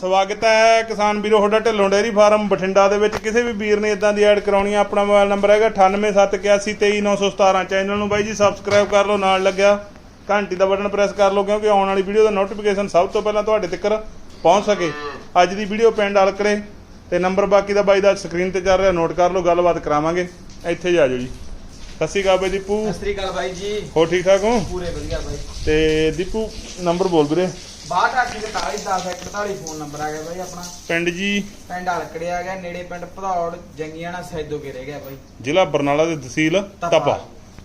ਸਵਾਗਤ ਹੈ ਕਿਸਾਨ ਵੀਰੋ, ਤੁਹਾਡਾ ਢਿੱਲੋਂ ਡੇਅਰੀ ਫਾਰਮ ਬਠਿੰਡਾ ਦੇ ਵਿੱਚ। ਕਿਸੇ ਵੀ ਵੀਰ ਨੇ ਇਦਾਂ ਦੀ ਐਡ ਕਰਾਉਣੀ ਆ, ਆਪਣਾ ਮੋਬਾਈਲ ਨੰਬਰ ਹੈਗਾ 9871823917 ਚੈਨਲ ਨੂੰ ਬਾਈ ਜੀ ਸਬਸਕ੍ਰਾਈਬ ਕਰ ਲਓ, ਨਾਲ ਲੱਗਿਆ ਘੰਟੀ ਦਾ ਬਟਨ ਪ੍ਰੈਸ ਕਰ ਲਓ, ਕਿਉਂਕਿ ਆਉਣ ਵਾਲੀ ਵੀਡੀਓ ਦਾ ਨੋਟੀਫਿਕੇਸ਼ਨ ਸਭ ਤੋਂ ਪਹਿਲਾਂ ਤੁਹਾਡੇ ਤੱਕ ਪਹੁੰਚ ਸਕੇ। ਅੱਜ ਦੀ ਵੀਡੀਓ ਪਿੰਡ ਅਲਕੜੇ ਤੇ ਨੰਬਰ ਬਾਕੀ ਦਾ ਬਾਈ ਦਾ ਸਕਰੀਨ ਤੇ ਚੱਲ ਰਿਹਾ ਨੋਟ ਕਰ ਲਓ, ਗੱਲਬਾਤ ਕਰਾਵਾਂਗੇ। ਇੱਥੇ ਜਾ ਜਾਓ ਜੀ। ਸਤਿ ਸ਼੍ਰੀ ਅਕਾਲ ਬਾਈ ਦੀਪੂ। ਸਤਿ ਸ੍ਰੀ ਅਕਾਲ ਬਾਈ ਜੀ। ਹੋ ਠੀਕ ਠਾਕ ਹੋ? ਪੂਰੇ ਵਧੀਆ ਬਾਈ। ਤੇ ਦੀਪੂ ਨੰਬਰ ਬੋਲ ਵੀਰੇ। 62481041 ਫੋਨ ਨੰਬਰ ਆ ਗਿਆ ਬਾਈ ਆਪਣਾ। ਪਿੰਡ ਜੀ। ਪਿੰਡ ਹਲਕੜੇ ਆ ਗਿਆ ਨੇੜੇ ਪਿੰਡ ਭਦੌੜ ਜੰਗੀਆਣਾ ਸੈਦੋ ਕੇ ਰਹਿ ਗਿਆ ਬਾਈ। ਜ਼ਿਲ੍ਹਾ ਬਰਨਾਲਾ ਦੇ ਤਹਿਸੀਲ ਤਪਾ।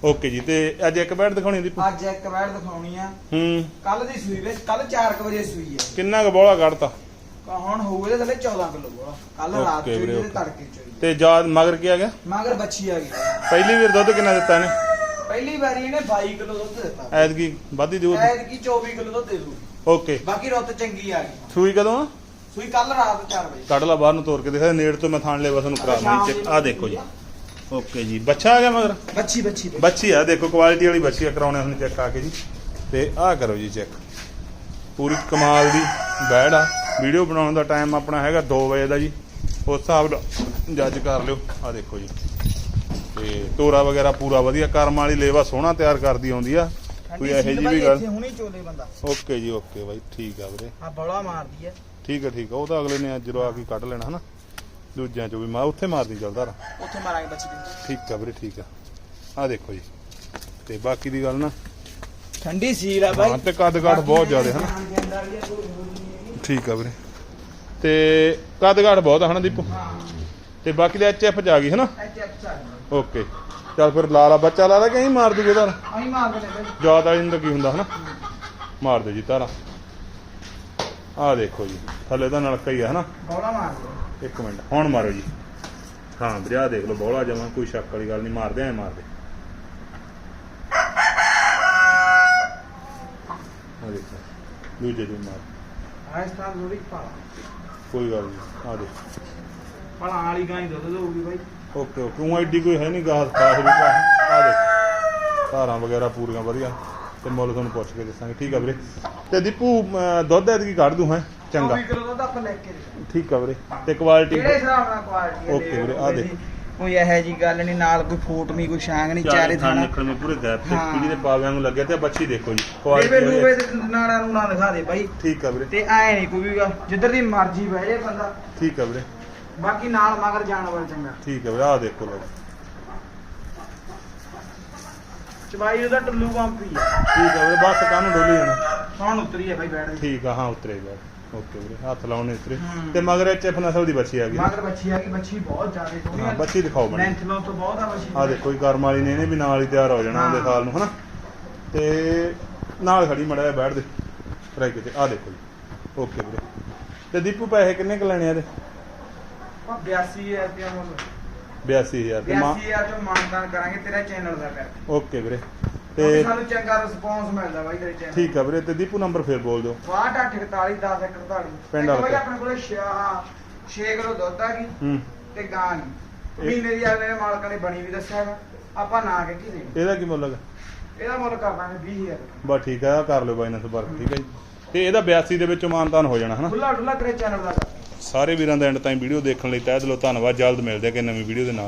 ਓਕੇ ਜੀ ਤੇ ਅੱਜ ਇੱਕ ਬੈਡ ਦਿਖਾਉਣੀ ਦੀਪੂ? ਅੱਜ ਇੱਕ ਵੈੜ ਦਿਖਾਉਣੀ ਆ। ਹੂੰ। ਕੱਲ ਦੀ ਸੂਈ ਵਿੱਚ ਕੱਲ 4 ਵਜੇ ਸੂਈ ਆ। ਕਿੰਨਾ ਕੁ ਬੋਲਾ ਕੱਢਤਾ? ਤਾਂ ਹੁਣ ਹੋਊ ਇਹਦੇ ਥੱਲੇ 14 ਕਿਲੋ ਬੋਲਾ। ਕੱਲ ਰਾਤ ਚੋਈ okay. ਤੜਕੇ ਚੋਈ। ਤੇ ਜਾਦ ਮਗਰ ਕੀ ਆ ਗਿਆ? ਮਗਰ ਬੱਚੀ ਆ ਗਈ। ਪਹਿਲੀ ਵਾਰ ਦੁੱਧ ਕਿੰਨਾ ਦਿੱਤਾ ਨੇ ਪਹਿਲੀ ਵਾਰੀ ਇਹਨੇ 22 ਕਿਲੋ ਦੁੱਧ ਦਿੱਤਾ। ਐਤਕੀ ਵਾਧੀ ਦਿਓ ਐਦ ਕੀ 24 ਕਿਲੋ ਦੁੱਧ ਦੇ ਦੂ। ਓਕੇ। ਬਾਕੀ ਰੁੱਤ ਚੰਗੀ ਆ ਗਈ। ਸੂਈ ਕਦੋਂ ਆ? ਸੂਈ ਕੱਲ ਰਾਤ 4 ਵਜੇ। ਕੱਢ ਲਾ ਬਾਹਰ ਨੂੰ ਤੋੜ ਕੇ ਦੇਖਾ ਨੇੜ ਤੋਂ ਮੈਂ ਥਾਣ ਲਿਆ ਬਸ ਉਹਨੂੰ ਕਰਾ ਦਾਂ ਚੈੱਕ। ਆ ਦੇਖੋ ਜੀ। ਓਕੇ ਜੀ। ਬੱਚਾ ਆ ਗਿਆ ਮਗਰ? ਬੱਚੀ ਬੱਚੀ। ਬੱਚੀ ਆ ਦੇਖੋ ਕੁਆਲਿਟੀ ਵਾਲੀ ਬੱਚੀ ਆ ਕਰਾਉਣੇ ਹੁਣ ਚੈੱਕ ਆ ਕੇ ਜੀ। ਤੇ ਆਹ ਕਰੋ ਜੀ ਚੈੱਕ। ਪੂਰੀ ਕਮਾਲ ਦੀ ਬੈੜ ਆ। ਵੀਡੀਓ ਬਣਾਉਣ ਦਾ ਟਾਈਮ ਆਪਣਾ ਹੈਗਾ 2 ਵਜੇ ਦਾ ਜੀ। ਉਸ ਹਿਸਾਬ ਨਾਲ ਜੱਜ ਕਰ ਲਿਓ। ਆ ਦੇਖੋ ਜੀ। ਤੇ ਤੋਰਾ ਵਗੈਰਾ ਪੂਰਾ ਵਧੀਆ ਕਰਮ ਵਾਲੀ ਲੇਵਾ ਸੋਹਣਾ ਤਿਆਰ ਕਰਦੀ ਆਉਂਦੀ ਆ। ਕੋਈ ਇਹੋ ਜੀ ਵੀ ਗੱਲ ਇੱਥੇ ਹੁਣੀ ਚੋਲੇ ਬੰਦਾ। ਓਕੇ ਜੀ ਓਕੇ ਬਾਈ ਠੀਕ ਆ ਵੀਰੇ। ਆ ਬੌਲਾ ਮਾਰਦੀ ਐ ਠੀਕ ਆ ਠੀਕ ਆ ਉਹ ਤਾਂ ਅਗਲੇ ਨੇ ਜਦੋਂ ਆ ਕੇ ਕੱਢ ਲੈਣਾ ਹਨਾ। ਦੂਜਿਆਂ ਚੋਂ ਵੀ ਮੈਂ ਉੱਥੇ ਮਾਰਦੀ ਚੱਲਦਾ ਰਹਾ। ਉੱਥੇ ਮਾਰਾਂਗੇ ਬੱਚੀ ਦੀ। ਠੀਕ ਆ ਵੀਰੇ ਠੀਕ ਆ। ਆ ਦੇਖੋ ਜੀ ਤੇ ਬਾਕੀ ਦੀ ਗੱਲ ਨਾ। ਠੰਡੀ ਸੀਲ ਆ ਬਾਈ। ਹਾਂ ਤੇ ਕੱਦ ਕਾਠ ਬਹੁਤ ਜ਼ਿਆਦਾ ਹਨਾ। ਠੀਕ ਆ ਵੀਰੇ। ਤੇ ਕੱਦ ਕਾਠ ਬਹੁਤ ਆ ਹਨਾ ਦੀਪੂ? ਹਾਂ। ਤੇ ਬਾਕੀ ਦੇ ਐਚਐਫ ਚ ਆ ਗਈ ਅੱਛਾ ਓਕੇ ਚੱਲ ਫਿਰ ਲਾ ਲਾ ਬੱਚਾ ਲਾ ਲਾ ਕਿ ਅਸੀਂ ਮਾਰ ਦੂਗੇ ਤਾਂ ਅਸੀਂ ਮਾਰਦੇ ਨੇ ਬਾਈ ਜ਼ਿਆਦਾ ਇਹਨੂੰ ਕੀ ਹੁੰਦਾ ਹਨਾ? ਮਾਰ ਦੇ ਜੀ ਤਾਰਾ। ਆ ਦੇਖੋ ਜੀ ਥੱਲੇ ਤਾਂ ਨਲਕਾ ਹੀ ਆ ਹਨਾ? ਬੌਲਾ ਮਾਰਦੇ ਇੱਕ ਮਿੰਟ ਹੁਣ ਮਾਰੋ ਜੀ। ਹਾਂ ਵੀਰੇ ਆਹ ਦੇਖ ਲਓ ਬੋਲਾ ਜਮਾ ਕੋਈ ਸ਼ੱਕ ਵਾਲੀ ਗੱਲ ਨਹੀਂ ਮਾਰਦੇ ਐ ਮਾਰਦੇ। ਆ ਦੇਖੋ ਦੂਜੇ ਦੀ ਮਾਰ। ਆ ਇਸ ਤਰ੍ਹਾਂ ਥੋੜੀ ਪਾਲਾ ਕੋਈ ਗੱਲ ਨਹੀਂ ਆ ਦੇ ਪਾਲਾ ਵਾਲੀ ਗਾਂ ਹੀ ਦੁੱਧ ਦੇਊਗੀ ਬਾਈ। Okay okay. ਉਹ ਐਡੀ ਕੋਈ ਹੈ ਨਹੀਂ ਗਾਹ ਖਾਸ ਵੀ ਘਾਹ। ਆ ਦੇ ਧਾਰਾਂ ਵਗੈਰਾ ਪੂਰੀਆਂ ਵਧੀਆ। ਤੇ ਮੁੱਲ ਤੁਹਾਨੂੰ ਪੁੱਛ ਕੇ ਦੱਸਾਂਗੇ। ਠੀਕ ਆ ਵੀਰੇ। ਤੇ ਦੀਪੂ ਅਮ, ਦੁੱਧ ਐਤਕੀ ਕੱਢ ਦੂੰ ਹੈ। ਚੰਗਾ। 24 ਕਿਲੋ ਦੁੱਧ ਆਪਾਂ ਲੈ ਕੇ ਦੇ ਠੀਕ ਆ ਵੀਰੇ। ਤੇ ਕੁਆਲਿਟੀ ਕਿਹੜੇ ਹਿਸਾਬ ਨਾਲ ਕੁਆਲਿਟੀ Okay ਵੀਰੇ, ਆਹ ਦੇਖ। ਕੋਈ ਇਹੋ ਜੀ ਗੱਲ ਨਹੀਂ ਨਾਲ ਕੋਈ ਫੋਟ ਨਹੀਂ ਕੋਈ ਛਾਂਗ ਨਹੀਂ ਚਾਰੇ ਥਾਣਾ ਨਿਕਲ ਮੇ ਪੂਰੇ ਗੈਪ ਤੇ। ਹਾਂ। ਦੇ ਪਾਵਿਆਂ ਨੂੰ ਲੱਗਿਆ ਤੇ ਬੱਚੀ ਦੇਖੋ ਜੀ ਬੇਬੇ ਕੁਆਲਿਟੀ ਨੂਬੇ ਦੇ ਨਾੜਾ ਨੂੰ ਨਾ ਦਿਖਾ ਦੇ ਬਾਈ। ਠੀਕ ਆ ਵੀਰੇ। ਤੇ ਐ ਨਹੀਂ ਕੋਈ ਵੀ ਜਿੱਧਰ ਦੀ ਮਰਜ਼ੀ ਬਹਿ ਜਾਏ ਬੰਦਾ। ਠੀਕ ਆ ਵੀਰੇ। ਬਾਕੀ ਨਾਲ ਮਗਰ ਜਾਨਵਰ ਚੰਗਾ। ਠੀਕ ਹੈ ਵੀਰੇ ਆਹ ਦੇਖੋ ਲਓ। ਚਬਾਈ ਉਹਦਾ ਟੁੱਲੂ ਪੰਪ ਆ। ਠੀਕ ਹੈ ਵੀਰੇ ਬਸ ਕਾਹਨੂੰ ਡੋਲੀ ਜਾਣਾ। ਹੁਣ ਉਤਰੀ ਹੈ ਬਾਈ ਬੈਠ ਦੀ ਠੀਕ ਆ ਹਾਂ ਉਤਰੇਗਾ ਓਕੇ ਵੀਰੇ ਹੱਥ ਲਾਉਣੇ ਉਤਰੇ। ਹੂੰ। ਤੇ ਮਗਰ ਇਹ ਚਿਪ ਨਸਲ ਦੀ ਬੱਚੀ ਆ ਗਈ। ਮਗਰ ਬੱਚੀ ਆ ਗਈ ਬੱਚੀ ਬਹੁਤ ਜ਼ਿਆਦਾ ਸੋਹਣੀ ਹਾਂ, ਬੱਚੀ ਦਿਖਾਓ ਬਣੀ। ਲੈਂਥ ਲੋ ਤੋਂ ਬਹੁਤ ਆ ਬੱਚੀ। ਆ ਦੇਖੋ ਹੀ ਕਰਮ ਵਾਲੀ ਨੇ ਇਹਨੇ ਵੀ ਨਾਲ ਹੀ ਤਿਆਰ ਹੋ ਜਾਣਾ ਉਹਦੇ ਹਾਂ। ਸਾਲ ਨੂੰ ਹਨਾ? ਤੇ ਨਾਲ ਖੜੀ ਮੜਾ ਬੈਠ ਦੇ। ਫਰਾਈ ਕਿਤੇ। ਆ ਦੇਖੋ ਜੀ। ਓਕੇ ਵੀਰੇ। ਤੇ ਦੀਪੂ ਪੈਸੇ ਕਿੰਨੇ ਕੁ ਲੈਣੇ ਆ ਇਹਦੇ? ਆਪਾਂ 82000 ਰੁਪਇਆ ਮੁੱਲ 82000 ਤੇ ਮਾਂ 82000 ਚੋਂ ਮਾਨਦਾਨ ਕਰਾਂਗੇ ਤੇਰਾ ਚੈਨਲ ਦਾ ਕਰ ਓਕੇ ਵੀਰੇ। ਤੇ ਤੇ ਸਾਨੂੰ ਚੰਗਾ ਰਿਸਪੌਂਸ ਮਿਲਦਾ ਬਾਈ ਤੇਰੇ ਚੈਨਲ ਠੀਕ ਆ ਵੀਰੇ ਤੇ ਦੀਪੂ ਨੰਬਰ ਫੇਰ ਬੋਲ ਦਿਓ। 6248 10 41 ਪਿੰਡ ਬਾਈ ਵਾਲਾ। ਆਪਣੇ ਕੋਲੇ 6 6 ਕਿਲੋ ਦੁੱਧ ਆ ਗਈ ਹੂੰ। ਤੇ ਗਾਂ ਗਈ ਇਹ- ਮਹੀਨੇ ਦੀ ਆਲੇ ਮਾਲਕਾਂ ਨੇ ਬਣੀ ਵੀ ਦੱਸਿਆ ਹੈਗਾ ਆਪਾਂ ਨਾ ਕਿ ਕੀ ਦੇਣੀ। ਇਹਦਾ ਕੀ ਮੁੱਲ ਹੈਗਾ? ਇਹਦਾ ਮੁੱਲ ਕਰ ਦਾਂਗੇ 20000 ਬਸ ਠੀਕ ਆ ਆਹ ਕਰ ਲਿਓ ਬਾਈ ਨਾਲ ਸੰਪਰਕ ਠੀਕ ਹੈ ਜੀ। ਤੇ ਇਹਦਾ 82 ਦੇ ਵਿੱਚੋਂ ਮਾਨਤਾਨ ਹੋ ਜਾਣਾ ਹਨਾ? ਖੁੱਲਾ ਡੁੱਲਾ ਤੇਰੇ ਚੈਨਲ ਦਾ ਸਾਰੇ ਵੀਰਾਂ ਦਾ ਐਂਡ ਤਾਈਂ ਵੀਡੀਓ ਦੇਖਣ ਲਈ ਤਹਿ ਦਿਲੋਂ ਧੰਨਵਾਦ। ਜਲਦ ਮਿਲਦੇ ਆ ਕਿ ਨਵੀਂ ਵੀਡੀਓ ਦੇ ਨਾਲ।